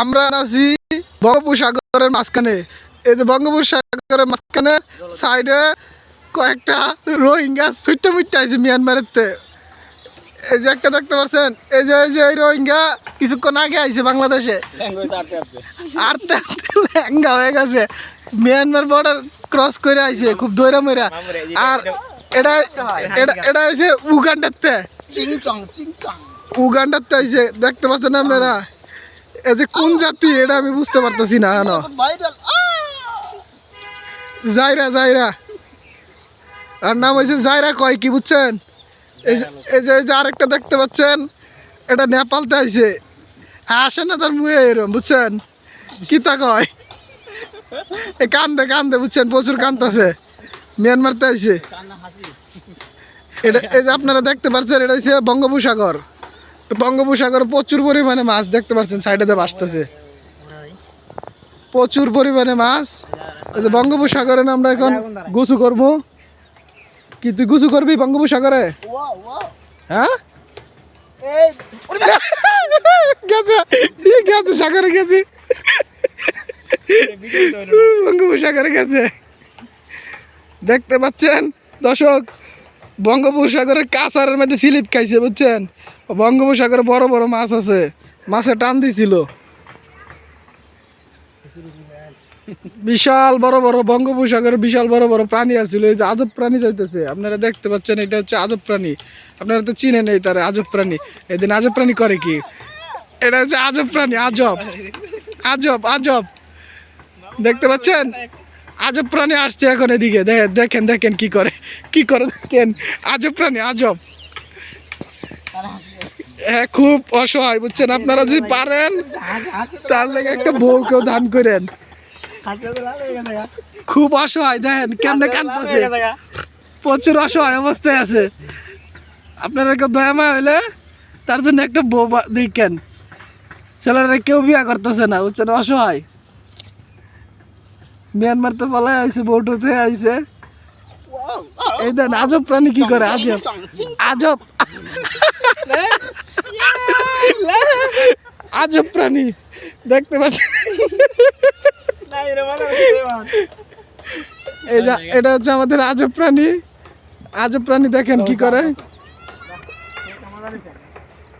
আমরা আছি বঙ্গোপসাগরের মাঝখানে। এই যে বঙ্গোপসাগরের মাঝখানে সাইডে কয়েকটা রোহিঙ্গা ছুট্টা মুট্টা আছে মিয়ানমারের এই যে একটা দেখতে পাচ্ছেন এই যে এই যে এই রোহিঙ্গা কিছুক্ষণ আগে আইছে বাংলাদেশে। আর লেহেঙ্গা হয়ে গেছে। মিয়ানমার বর্ডার ক্রস করে আইছে খুব দৈরা মইরা। আর এটা এটা এটা হচ্ছে উগান্ডাতে উগান্ডাতে আইছে দেখতে পাচ্ছেন আপনারা? এই যে কোন জাতি এটা আমি বুঝতে পারতেছি না ভাইরাল জাইরা জাইরা। আর নাম হয়েছে জাইরা কয় কি বুঝছেন? এই যে এই যে আরেকটা দেখতে পাচ্ছেন এটা নেপালতে আইছে। আসে না তার মুয়ে এরম বুঝছেন? কি তা কয়? এ কান্দে কান্দে বুঝছেন? প্রচুর কান্দতেছে। মিয়ানমারতে আইছে। এটা এই যে আপনারা দেখতে পাচ্ছেন এটা হচ্ছে বঙ্গোপসাগর। বঙ্গোপসাগরে প্রচুর পরিমাণে মাছ দেখতে পাচ্ছেন সাইডে ভাসতেছে। প্রচুর পরিমাণে মাছ। বঙ্গোপসাগরে আমরা এখন গোসু করব? কি তুই গোসু করবি বঙ্গোপসাগরে? হ্যাঁ? গেছে গেছে, সাগরে গেছে। বঙ্গোপসাগরে গেছে। দেখতে পাচ্ছেন, দর্শক বঙ্গোপসাগরের কাঁচারের মধ্যে স্লিপ খাইছে, বুঝছেন? বঙ্গোপসাগরে বড় বড় মাছ আছে। মাছে টান দিছিল। বিশাল বড় বড় বঙ্গোপসাগরে বিশাল বড় বড় প্রাণী আছিল। এই যে আজব প্রাণী যাইতেছে। আপনারা দেখতে পাচ্ছেন, এটা হচ্ছে আজব প্রাণী। আপনারা তো চিনেন এই তার আজব প্রাণী। এদিন আজব প্রাণী করে কি? এটা হচ্ছে আজব প্রাণী, আজব। আজব আজব। দেখতে পাচ্ছেন? আজব প্রাণী আসছে এখন এদিকে। দেখেন দেখেন কি করে কি করে দেখেন। আজব প্রাণী, আজব। হ্যাঁ খুব অসহায়, বুঝছেন? আপনারা যদি পারেন, তার লেগে একটা বউকেও দান করেন। খুব অসহায়, দেখেন, কেমনে কান্দতেছে প্রচুর অসহায় অবস্থায় আছে। আপনারা কেউ দয়ামা হইলে তার জন্য একটা বউ দেখেন। ছেলেরা কেউ বিয়া করতেছে না, বুঝছেন? অসহায়। মিয়ানমার তো বলাই আইছে বউটো থেকে আইছে। এই দেন, আজব প্রাণী কি করে? আজব। আজব। আজব প্রাণী। দেখতে পাচ্ছি। এটা হচ্ছে আমাদের আজব প্রাণী। আজব প্রাণী দেখেন কি করে।